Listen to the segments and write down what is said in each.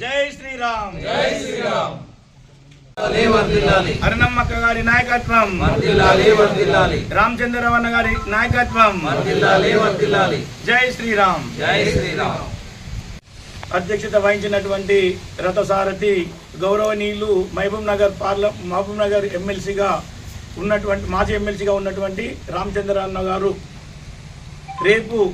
జై శ్రీరామ్. జై శ్రీరామ్. అరుణమ్మక్క గారి నాయకత్వం. రామచంద్రవన్న గారి నాయకత్వం. జై శ్రీరామ్. జై శ్రీరామ్. అధ్యక్షత వహించినటువంటి రథసారథి గౌరవనీయులు మహబూబ్ నగర్ పార్ల మహబూబ్ నగర్ ఎమ్మెల్సీగా ఉన్నటువంటి మాజీ ఎమ్మెల్సీగా ఉన్నటువంటి రామచంద్రన్న గారు రేపు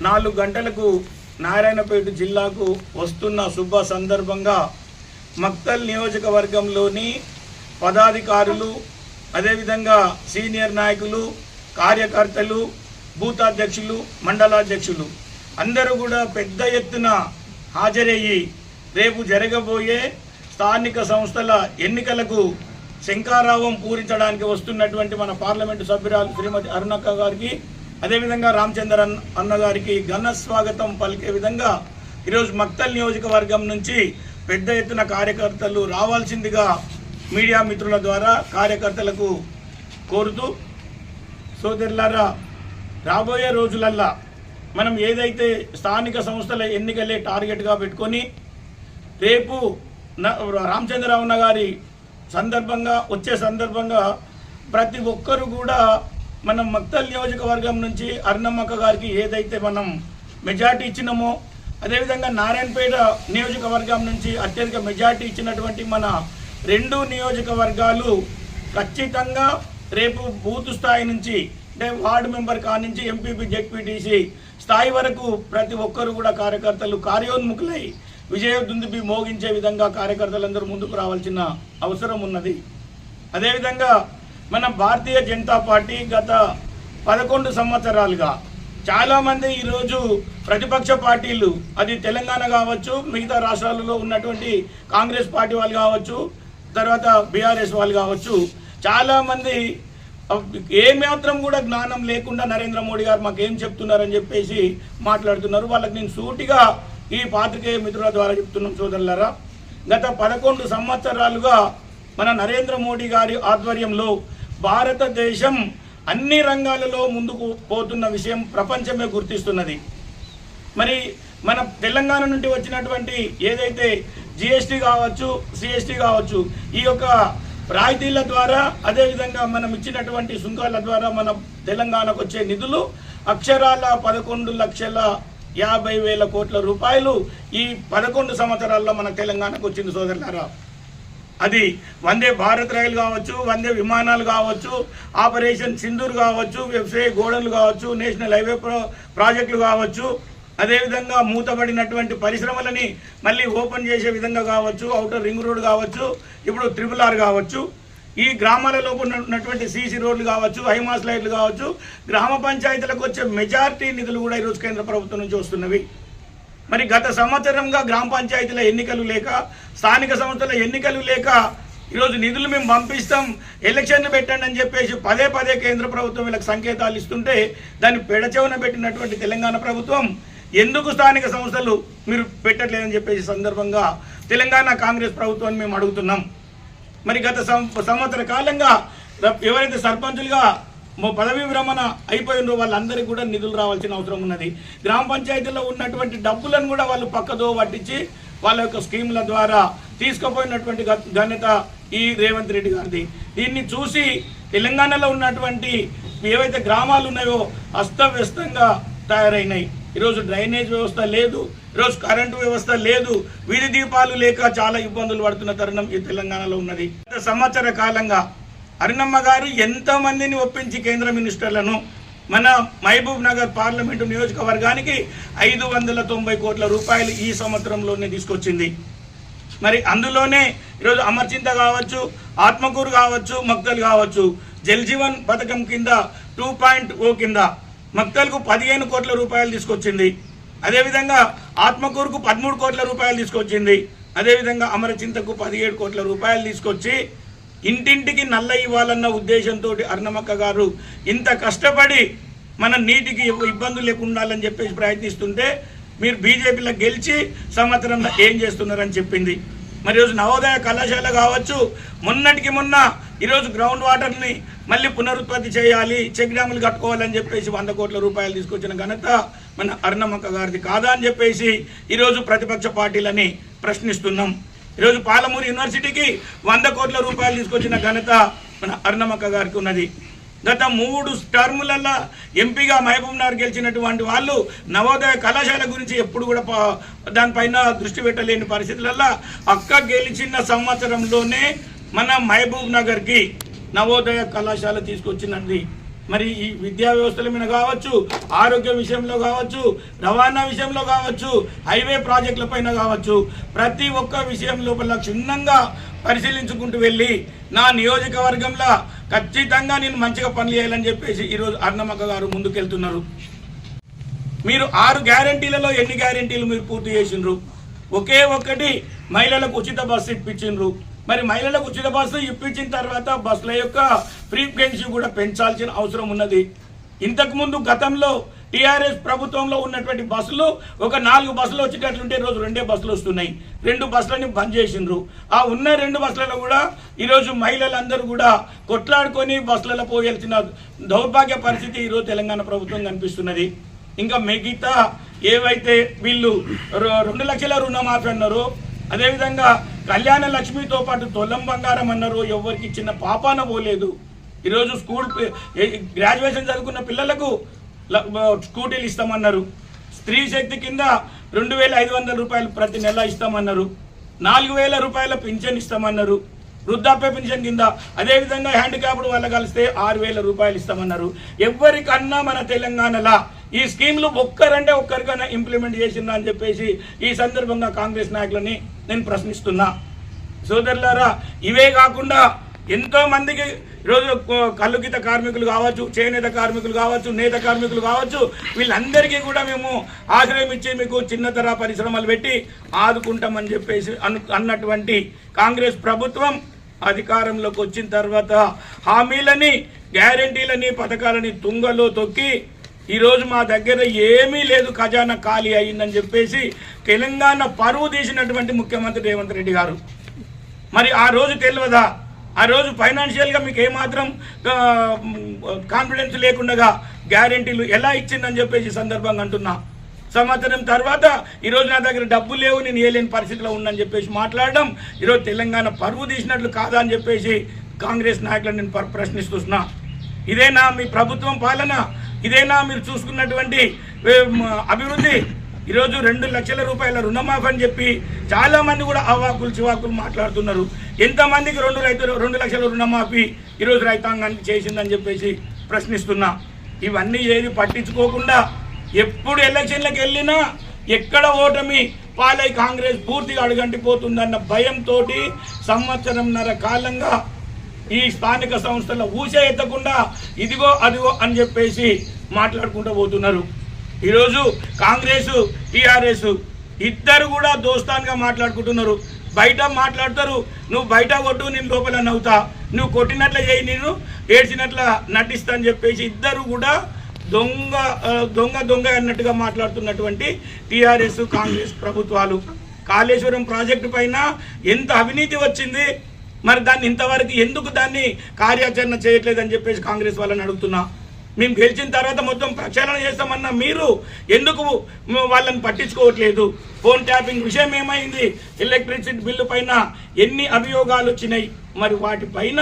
నాలుగు గంటలకు నారాయణపేట జిల్లాకు వస్తున్న శుభ సందర్భంగా మక్తల్ నియోజకవర్గంలోని పదాధికారులు అదేవిధంగా సీనియర్ నాయకులు కార్యకర్తలు బూతాధ్యక్షులు మండలాధ్యక్షులు అందరూ కూడా పెద్ద ఎత్తున హాజరయ్యి రేపు జరగబోయే స్థానిక సంస్థల ఎన్నికలకు శంకారావం పూరించడానికి వస్తున్నటువంటి మన పార్లమెంటు సభ్యురాలు శ్రీమతి అరుణక్క గారికి అదేవిధంగా రామచంద్ర అన్న- ఘన స్వాగతం పలికే విధంగా ఈరోజు మక్తల్ నియోజకవర్గం నుంచి పెద్ద ఎత్తున కార్యకర్తలు రావాల్సిందిగా మీడియా మిత్రుల ద్వారా కార్యకర్తలకు కోరుతూ సోదరులారా రాబోయే రోజులల్లా మనం ఏదైతే స్థానిక సంస్థల ఎన్నికలే టార్గెట్గా పెట్టుకొని రేపు న- గారి సందర్భంగా వచ్చే సందర్భంగా ప్రతి ఒక్కరు కూడా మనం మక్తల్ నియోజకవర్గం నుంచి అరుణమ్మక్క గారికి ఏదైతే మనం మెజార్టీ ఇచ్చినామో అదేవిధంగా నారాయణపేట నియోజకవర్గం నుంచి అత్యధిక మెజార్టీ ఇచ్చినటువంటి మన రెండు నియోజకవర్గాలు ఖచ్చితంగా రేపు బూత్ స్థాయి నుంచి అంటే వార్డు మెంబర్ కా నుంచి ఎంపీపీ జెడ్పీటీసీ స్థాయి వరకు ప్రతి ఒక్కరు కూడా కార్యకర్తలు కార్యోన్ముఖులై విజయదుందుబి మోగించే విధంగా కార్యకర్తలందరూ ముందుకు రావాల్సిన అవసరం ఉన్నది. అదేవిధంగా మన భారతీయ జనతా పార్టీ గత పదకొండు సంవత్సరాలుగా చాలామంది ఈరోజు ప్రతిపక్ష పార్టీలు అది తెలంగాణ కావచ్చు మిగతా రాష్ట్రాలలో ఉన్నటువంటి కాంగ్రెస్ పార్టీ వాళ్ళు కావచ్చు తర్వాత బీఆర్ఎస్ వాళ్ళు కావచ్చు చాలామంది ఏ మాత్రం కూడా జ్ఞానం లేకుండా నరేంద్ర మోడీ గారు మాకు ఏం చెప్తున్నారని చెప్పేసి మాట్లాడుతున్నారు. వాళ్ళకి నేను సూటిగా ఈ పాత్రికేయ మిత్రుల ద్వారా చెప్తున్నాం సోదరులరా. గత పదకొండు సంవత్సరాలుగా మన నరేంద్ర మోడీ గారి ఆధ్వర్యంలో భారతదేశం అన్ని రంగాలలో ముందుకు పోతున్న విషయం ప్రపంచమే గుర్తిస్తున్నది. మరి మన తెలంగాణ నుండి వచ్చినటువంటి ఏదైతే జిఎస్టీ కావచ్చు సిఎస్టీ కావచ్చు ఈ యొక్క రాయితీల ద్వారా అదేవిధంగా మనం ఇచ్చినటువంటి సుంకాల ద్వారా మన తెలంగాణకు వచ్చే నిధులు అక్షరాల పదకొండు లక్షల యాభై వేల కోట్ల రూపాయలు ఈ పదకొండు సంవత్సరాల్లో మన తెలంగాణకు వచ్చింది సోదరులారా. అది వందే భారత్ రైలు కావచ్చు వందే విమానాలు కావచ్చు ఆపరేషన్ సింధూర్ కావచ్చు వ్యవసాయ గోడలు కావచ్చు నేషనల్ హైవే ప్రో ప్రాజెక్టులు కావచ్చు అదేవిధంగా మూతబడినటువంటి పరిశ్రమలని మళ్ళీ ఓపెన్ చేసే విధంగా కావచ్చు అవుటర్ రింగ్ రోడ్ కావచ్చు ఇప్పుడు త్రిపుల్ ఆర్ కావచ్చు ఈ గ్రామాలలో ఉన్నటువంటి సీసీ రోడ్లు కావచ్చు హైమాస్ లైట్లు కావచ్చు గ్రామ పంచాయతీలకు వచ్చే మెజారిటీ నిధులు కూడా ఈరోజు కేంద్ర ప్రభుత్వం నుంచి వస్తున్నవి. మరి గత సంవత్సరంగా గ్రామ పంచాయతీల ఎన్నికలు లేక స్థానిక సంస్థల ఎన్నికలు లేక ఈరోజు నిధులు మేము పంపిస్తాం ఎలక్షన్లు పెట్టండి అని చెప్పేసి పదే పదే కేంద్ర ప్రభుత్వం వీళ్ళకి సంకేతాలు ఇస్తుంటే దాన్ని పెడచెవన పెట్టినటువంటి తెలంగాణ ప్రభుత్వం ఎందుకు స్థానిక సంస్థలు మీరు పెట్టట్లేదని చెప్పేసి సందర్భంగా తెలంగాణ కాంగ్రెస్ ప్రభుత్వాన్ని మేము అడుగుతున్నాం. మరి గత సం- సంవత్సర కాలంగా ఎవరైతే సర్పంచులుగా పదవీ విరమణ అయిపోయినో వాళ్ళందరికీ కూడా నిధులు రావాల్సిన అవసరం ఉన్నది. గ్రామ పంచాయతీలో ఉన్నటువంటి డబ్బులను కూడా వాళ్ళు పక్కదో పట్టించి వాళ్ళ యొక్క స్కీముల ద్వారా తీసుకుపోయినటువంటి ఘనత ఈ రేవంత్ రెడ్డి గారిది. దీన్ని చూసి తెలంగాణలో ఉన్నటువంటి ఏవైతే గ్రామాలు ఉన్నాయో అస్తవ్యస్తంగా తయారైనాయి. ఈరోజు డ్రైనేజ్ వ్యవస్థ లేదు ఈరోజు కరెంటు వ్యవస్థ లేదు వీధి దీపాలు లేక చాలా ఇబ్బందులు పడుతున్న తరుణం ఈ తెలంగాణలో ఉన్నది. సంవత్సర కాలంగా అరుణమ్మ గారు ఎంతమందిని ఒప్పించి కేంద్ర మినిస్టర్లను మన మహబూబ్ నగర్ పార్లమెంటు నియోజకవర్గానికి ఐదు వందల తొంభై కోట్ల రూపాయలు ఈ సంవత్సరంలోనే తీసుకొచ్చింది. మరి అందులోనే ఈరోజు అమర్చింత కావచ్చు ఆత్మకూరు కావచ్చు మక్తలు కావచ్చు జల్ జీవన్ పథకం కింద టూ పాయింట్ ఓ కింద మక్తల్కు పదిహేను కోట్ల రూపాయలు తీసుకొచ్చింది. అదేవిధంగా ఆత్మకూరుకు పదమూడు కోట్ల రూపాయలు తీసుకొచ్చింది. అదేవిధంగా అమరచింతకు పదిహేడు కోట్ల రూపాయలు తీసుకొచ్చి ఇంటింటికి నల్ల ఇవ్వాలన్న ఉద్దేశంతో అర్ణమక్క గారు ఇంత కష్టపడి మన నీటికి ఇబ్బందులు లేకుండా ఉండాలని చెప్పేసి ప్రయత్నిస్తుంటే మీరు బీజేపీలో గెలిచి సంవత్సరంలో ఏం చేస్తున్నారని చెప్పింది. మరి ఈరోజు నవోదయ కళాశాల కావచ్చు మొన్నటికి మొన్న ఈరోజు గ్రౌండ్ వాటర్ని మళ్ళీ పునరుత్పత్తి చేయాలి చెక్ డ్యాములు కట్టుకోవాలని చెప్పేసి వంద కోట్ల రూపాయలు తీసుకొచ్చిన ఘనత మన అర్ణమక్క గారిది కాదా అని చెప్పేసి ఈరోజు ప్రతిపక్ష పార్టీలని ప్రశ్నిస్తున్నాం. ఈరోజు పాలమూరు యూనివర్సిటీకి వంద కోట్ల రూపాయలు తీసుకొచ్చిన ఘనత మన అర్ణమక్క గారికి ఉన్నది. గత మూడు టర్ములల్లో ఎంపీగా మహబూబ్ నగర్ గెలిచినటువంటి వాళ్ళు నవోదయ కళాశాల గురించి ఎప్పుడు కూడా దానిపైన దృష్టి పెట్టలేని పరిస్థితులల్లో అక్క గెలిచిన సంవత్సరంలోనే మన మహబూబ్ నగర్కి నవోదయ కళాశాల తీసుకొచ్చినది. మరి ఈ విద్యా వ్యవస్థల మీద కావచ్చు ఆరోగ్య విషయంలో కావచ్చు రవాణా విషయంలో కావచ్చు హైవే ప్రాజెక్టుల పైన కావచ్చు ప్రతి ఒక్క విషయం లోపల క్షుణ్ణంగా పరిశీలించుకుంటూ వెళ్ళి నా నియోజకవర్గంలో ఖచ్చితంగా నేను మంచిగా పనులు చేయాలని చెప్పేసి ఈరోజు అర్ణమక్క గారు ముందుకెళ్తున్నారు. మీరు ఆరు గ్యారంటీలలో ఎన్ని గ్యారంటీలు మీరు పూర్తి చేసిండ్రు? ఒకే ఒక్కటి మహిళలకు ఉచిత బస్సు ఇప్పించిండ్రు. మరి మహిళలకు ఉచిత బస్సు ఇప్పించిన తర్వాత బస్సుల యొక్క ఫ్రీక్వెన్సీ కూడా పెంచాల్సిన అవసరం ఉన్నది. ఇంతకుముందు గతంలో టీఆర్ఎస్ ప్రభుత్వంలో ఉన్నటువంటి బస్సులు ఒక నాలుగు బస్సులు వచ్చేటట్లుంటే రోజు రెండే బస్సులు వస్తున్నాయి. రెండు బస్సులని బంద్ చేసిండ్రు. ఆ ఉన్న రెండు బస్సులలో కూడా ఈరోజు మహిళలందరూ కూడా కొట్లాడుకొని బస్సులలో పోయాల్సిన దౌర్భాగ్య పరిస్థితి ఈరోజు తెలంగాణ ప్రభుత్వం కనిపిస్తున్నది. ఇంకా మిగతా ఏవైతే వీళ్ళు రెండు లక్షల రుణమాఫీ అన్నారో అదేవిధంగా కళ్యాణ లక్ష్మితో పాటు తొల్లం బంగారం అన్నారు. ఎవరికి చిన్న పాపాన పోలేదు. ఈరోజు స్కూల్ గ్రాడ్యుయేషన్ చదువుకున్న పిల్లలకు స్కూటీలు ఇస్తామన్నారు. స్త్రీ శక్తి కింద రెండు వేల ఐదు వందల రూపాయలు ప్రతి నెల ఇస్తామన్నారు. నాలుగు వేల రూపాయల పింఛన్ ఇస్తామన్నారు. వృద్ధాప్య పెన్షన్ కింద అదేవిధంగా హ్యాండిక్యాప్డ్ వాళ్ళ కలిస్తే ఆరు వేల రూపాయలు ఇస్తామన్నారు. ఎవరికన్నా మన తెలంగాణలో ఈ స్కీమ్లు ఒక్కరంటే ఒక్కరికైనా ఇంప్లిమెంట్ చేసిందా అని చెప్పేసి ఈ సందర్భంగా కాంగ్రెస్ నాయకులని నేను ప్రశ్నిస్తున్నా. సోదరులారా ఇవే కాకుండా ఎంతో మందికి ఈరోజు కల్లుగీత కార్మికులు కావచ్చు చేనేత కార్మికులు కావచ్చు నేత కార్మికులు కావచ్చు వీళ్ళందరికీ కూడా మేము ఆశ్రయం ఇచ్చి మీకు చిన్నతర పరిశ్రమలు పెట్టి ఆదుకుంటామని చెప్పేసి అను అన్నటువంటి కాంగ్రెస్ ప్రభుత్వం అధికారంలోకి వచ్చిన తర్వాత హామీలని గ్యారంటీలని పథకాలని తుంగలో తొక్కి ఈరోజు మా దగ్గర ఏమీ లేదు ఖజానా ఖాళీ అయిందని చెప్పేసి తెలంగాణ పరువు తీసినటువంటి ముఖ్యమంత్రి రేవంత్ రెడ్డి గారు. మరి ఆ రోజు తెలియదా ఆ రోజు ఫైనాన్షియల్గా మీకు ఏమాత్రం కాన్ఫిడెన్స్ లేకుండా గ్యారెంటీలు ఎలా ఇచ్చిందని చెప్పేసి సందర్భంగా అంటున్నా. సంవత్సరం తర్వాత ఈరోజు నా దగ్గర డబ్బు లేవు నేను ఏలేని పరిస్థితిలో ఉందని చెప్పేసి మాట్లాడడం ఈరోజు తెలంగాణ పరువు తీసినట్లు కాదా అని చెప్పేసి కాంగ్రెస్ నాయకులను నేను ప్రశ్నిస్తున్నా. ఇదేనా మీ ప్రభుత్వం పాలన. ఇదేనా మీరు చూసుకున్నటువంటి అభివృద్ధి? ఈరోజు రెండు లక్షల రూపాయల రుణమాఫీ అని చెప్పి చాలామంది కూడా అవాకులు చివాకులు మాట్లాడుతున్నారు. ఎంతమందికి రెండు రైతులు రెండు లక్షల రుణమాఫీ ఈరోజు రైతాంగానికి చేసిందని చెప్పేసి ప్రశ్నిస్తున్నా. ఇవన్నీ ఏది పట్టించుకోకుండా ఎప్పుడు ఎలక్షన్లకు వెళ్ళినా ఎక్కడ ఓటమి పాలై కాంగ్రెస్ పూర్తిగా అడుగంటిపోతుందన్న భయంతో సంవత్సరంన్నర కాలంగా ఈ స్థానిక సంస్థల ఊసే ఎత్తకుండా ఇదిగో అదిగో అని చెప్పేసి మాట్లాడుకుంటూ పోతున్నారు. ఈరోజు కాంగ్రెస్ టీఆర్ఎస్ ఇద్దరు కూడా దోస్తాన్గా మాట్లాడుకుంటున్నారు. బయట మాట్లాడతారు నువ్వు బయట కొట్టు నేను లోపల నవ్వుతా. నువ్వు కొట్టినట్లు చేయి నేను ఏడ్చినట్ల నటిస్తా అని చెప్పేసి ఇద్దరు కూడా దొంగ దొంగ దొంగ అన్నట్టుగా మాట్లాడుతున్నటువంటి టీఆర్ఎస్ కాంగ్రెస్ ప్రభుత్వాలు. కాళేశ్వరం ప్రాజెక్టు పైన ఎంత అవినీతి వచ్చింది? మరి దాన్ని ఇంతవరకు ఎందుకు దాన్ని కార్యాచరణ చేయట్లేదని చెప్పేసి కాంగ్రెస్ వాళ్ళని అడుగుతున్నా. మేము గెలిచిన తర్వాత మొత్తం ప్రక్షాళన చేస్తామన్న మీరు ఎందుకు వాళ్ళని పట్టించుకోవట్లేదు? ఫోన్ ట్యాపింగ్ విషయం ఏమైంది? ఎలక్ట్రిసిటీ బిల్లు పైన ఎన్ని అభియోగాలు వచ్చినాయి? మరి వాటిపైన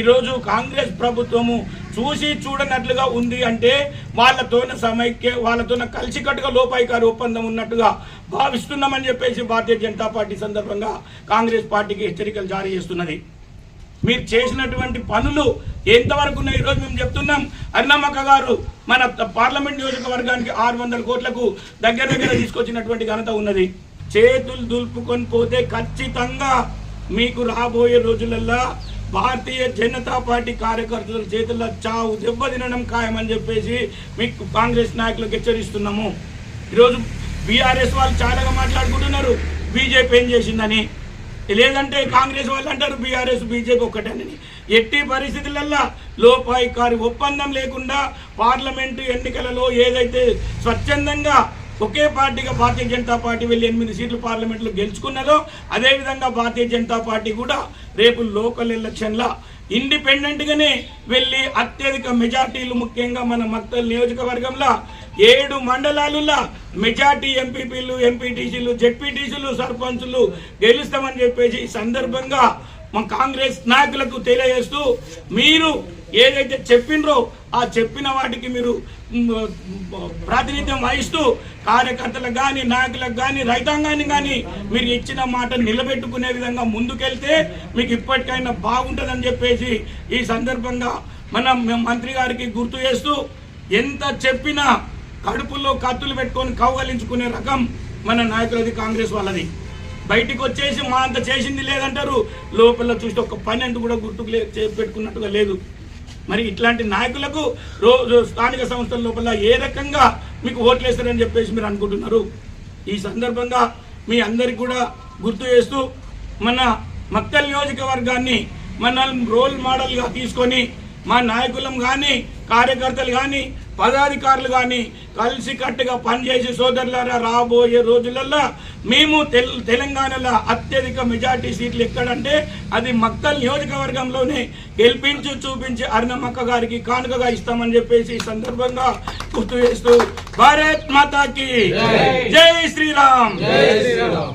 ఈరోజు కాంగ్రెస్ ప్రభుత్వము చూసి చూడనట్లుగా ఉంది అంటే వాళ్ళతోన సమైక్య వాళ్ళతోన కలిసికట్టుగా లోపాయికారి ఒప్పందం ఉన్నట్టుగా భావిస్తున్నామని చెప్పేసి భారతీయ జనతా పార్టీ సందర్భంగా కాంగ్రెస్ పార్టీకి హెచ్చరికలు జారీ చేస్తున్నది. మీరు చేసినటువంటి పనులు ఎంతవరకు ఉన్నాయి ఈరోజు మేము చెప్తున్నాం. అన్నమ్మక్క గారు మన పార్లమెంట్ నియోజకవర్గానికి ఆరు వందల కోట్లకు దగ్గర దగ్గర తీసుకొచ్చినటువంటి ఘనత ఉన్నది. చేతులు దులుపుకొని పోతే ఖచ్చితంగా మీకు రాబోయే రోజులల్లో భారతీయ జనతా పార్టీ కార్యకర్తల చేతుల్లో చావు దెబ్బ తినడం ఖాయమని చెప్పేసి మీకు కాంగ్రెస్ నాయకులకు హెచ్చరిస్తున్నాము. ఈరోజు బీఆర్ఎస్ వాళ్ళు చాలాగా మాట్లాడుకుంటున్నారు. బీజేపీ ఏం చేసిందని. లేదంటే కాంగ్రెస్ వాళ్ళు అంటారు బీఆర్ఎస్ బీజేపీ ఒక్కటేనని. ఎట్టి పరిస్థితులల్లో లోపాయికారి ఒప్పందం లేకుండా పార్లమెంటు ఎన్నికలలో ఏదైతే స్వచ్ఛందంగా ఒకే పార్టీగా భారతీయ జనతా పార్టీ వెళ్ళి ఎనిమిది సీట్లు పార్లమెంట్లో గెలుచుకున్నదో అదేవిధంగా భారతీయ జనతా పార్టీ కూడా రేపు లోకల్ ఎలక్షన్ల ఇండిపెండెంట్గానే వెళ్ళి అత్యధిక మెజార్టీలు ముఖ్యంగా మన మక్తల్ నియోజకవర్గంలో ఏడు మండలాలలో మెజార్టీ ఎంపీపీలు ఎంపీటీసీలు జెడ్పీటీసీలు సర్పంచులు గెలుస్తామని చెప్పేసి ఈ సందర్భంగా మా కాంగ్రెస్ నాయకులకు తెలియజేస్తూ మీరు ఏదైతే చెప్పినరో ఆ చెప్పిన వాటికి మీరు ప్రాతినిధ్యం వహిస్తూ కార్యకర్తలకు కానీ నాయకులకు కానీ రైతాంగాన్ని కానీ మీరు ఇచ్చిన మాట నిలబెట్టుకునే విధంగా ముందుకెళ్తే మీకు ఇప్పటికైనా బాగుంటుందని చెప్పేసి ఈ సందర్భంగా మనం మంత్రి గారికి గుర్తు చేస్తూ ఎంత చెప్పినా కడుపులో కత్తులు పెట్టుకొని కౌగలించుకునే రకం మన నాయకులది కాంగ్రెస్ వాళ్ళది. బయటికి వచ్చేసి మా అంత చేసింది లేదంటారు. లోపల చూస్తే ఒక పని అంటూ కూడా గుర్తుకు లే పెట్టుకున్నట్టుగా లేదు. మరి ఇట్లాంటి నాయకులకు రోజు స్థానిక సంస్థల లోపల ఏ రకంగా మీకు ఓట్లేస్తారని చెప్పేసి మీరు అనుకుంటున్నారు? ఈ సందర్భంగా మీ అందరికి కూడా గుర్తు చేస్తూ మన మక్కల్ నియోజకవర్గాన్ని మన రోల్ మోడల్గా తీసుకొని మా నాయకులం కానీ కార్యకర్తలు కానీ పదాధికారులు కానీ కలిసి కట్టుగా పనిచేసి సోదరులారా రాబోయే రోజులలో మేము తెల్ తెలంగాణలో అత్యధిక మెజార్టీ సీట్లు ఎక్కడంటే అది మక్కల్ నియోజకవర్గంలోనే గెలిపించి చూపించి అరుణమ్మక్క గారికి కానుకగా ఇస్తామని చెప్పేసి ఈ సందర్భంగా గుర్తు చేస్తూ భారత్ మాతాకి జై శ్రీరామ్. జై శ్రీరామ్.